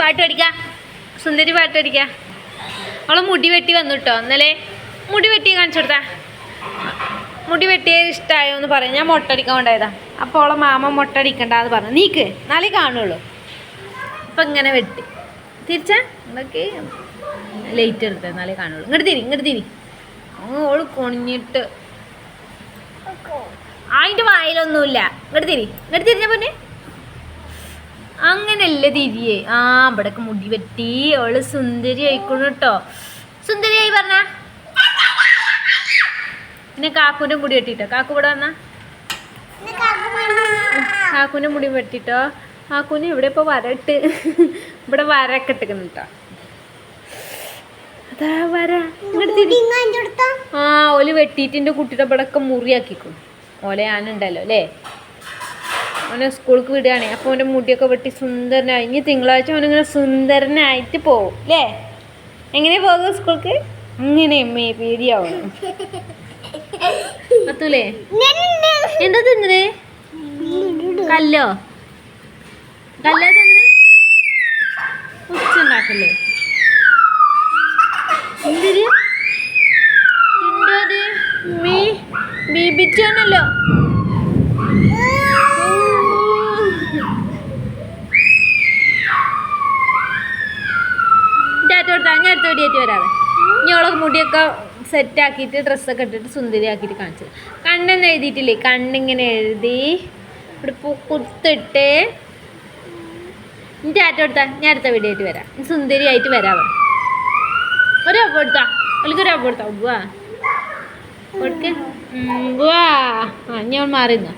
പാട്ട് പഠിക്കാം സുന്ദരി പാട്ട് പഠിക്കാം അവളെ മുടി വെട്ടി വന്നു കേട്ടോ ഇന്നലെ മുടി വെട്ടി കാണിച്ചു കൊടുത്താ. മുടി വെട്ടിയത് ഇഷ്ടമായോ എന്ന് പറയും. ഞാൻ മുട്ടടിക്കാൻ കൊണ്ടായതാ അപ്പോൾ അവളെ മാമ മുട്ടടിക്കണ്ടെന്ന് പറഞ്ഞു. നീക്ക് നാളെ കാണുള്ളൂ. അപ്പം ഇങ്ങനെ വെട്ടി. തിരിച്ചാ? ഇതൊക്കെ ലേറ്റ് എടുത്തത് നാളെ കാണുള്ളൂ. ഇങ്ങോട്ട് തിരി ഇങ്ങോട്ട് തിരി. ഓൾ കൊണിഞ്ഞിട്ട്. അതിന്റെ വായിലൊന്നുമില്ല. ഇങ്ങോട്ട് തിരി ഇങ്ങോട്ട് തിരിഞ്ഞ പൊന്നെ അങ്ങനല്ലേ തിരിയേ ആ ഇവിടൊക്കെ മുടി വെട്ടി. അവൾ സുന്ദരി ആയിക്കോണു കേട്ടോ. സുന്ദരിയായി പറഞ്ഞ? പിന്നെ കാക്കൂന്റെ മുടി വെട്ടിട്ടോ? കാക്കു ഇവിടെ വന്നാ? കാക്കൂന്റെ മുടി വെട്ടിട്ടോ? കാക്കൂന് ഇവിടെ ഇപ്പോൾ വരട്ട്. ഇവിടെ വരക്കെ ഇട്ടിക്കുന്നു കേട്ടോ. അതാ വര. ആ ഓൽ വെട്ടിയിട്ടിന്റെ കുട്ടിയുടെ ഇവിടെയൊക്കെ മുറിയാക്കിക്കും. ഓലെ ഞാനുണ്ടല്ലോ അല്ലേ? അവനെ സ്കൂൾക്ക് വിടുകയാണെ. അപ്പോൾ അവന്റെ മുടിയൊക്കെ വെട്ടി സുന്ദരനായി. ഇനി തിങ്കളാഴ്ച അവനിങ്ങനെ സുന്ദരനായിട്ട് പോവും അല്ലേ എങ്ങനെ പോകും സ്കൂൾക്ക്? അങ്ങനെ അമ്മേ പേടിയാവണം. പത്തൂലേ? എന്താ തിന്നത് കല്ലോ? കല്ലോ തിന്നത് ഉച്ചുണ്ടാക്കല്ലേ എന്തൊരു എന്തത് മീ ബീബിച്ചാണല്ലോ കൊടുത്താ ആയിട്ട് അടുത്ത വീഡിയോ വരാവേ? ഇനി ഓളെ മുടിയൊക്കെ സെറ്റാക്കിയിട്ട് ഡ്രസ്സൊക്കെ ഇട്ടിട്ട് സുന്ദരിയാക്കിയിട്ട് കാണിച്ചു കണ്ണെന്ന് എഴുതിയിട്ടില്ലേ? കണ്ണിങ്ങനെ എഴുതി ഇവിടെ കുത്തിട്ട് ഇനി ചാറ്റം എടുത്താൽ ഞാൻ അടുത്ത വീഡിയോ ആയിട്ട് വരാം. സുന്ദരിയായിട്ട് വരാവ. ഒരു അപ്പം എടുത്താ? അല്ലെങ്കിൽ ഒരു അപ്പം എടുത്താ? ഉവ്വാ. കൊടുക്ക് ഉം, വാ ആ ഞാൻ മാറിന്നോ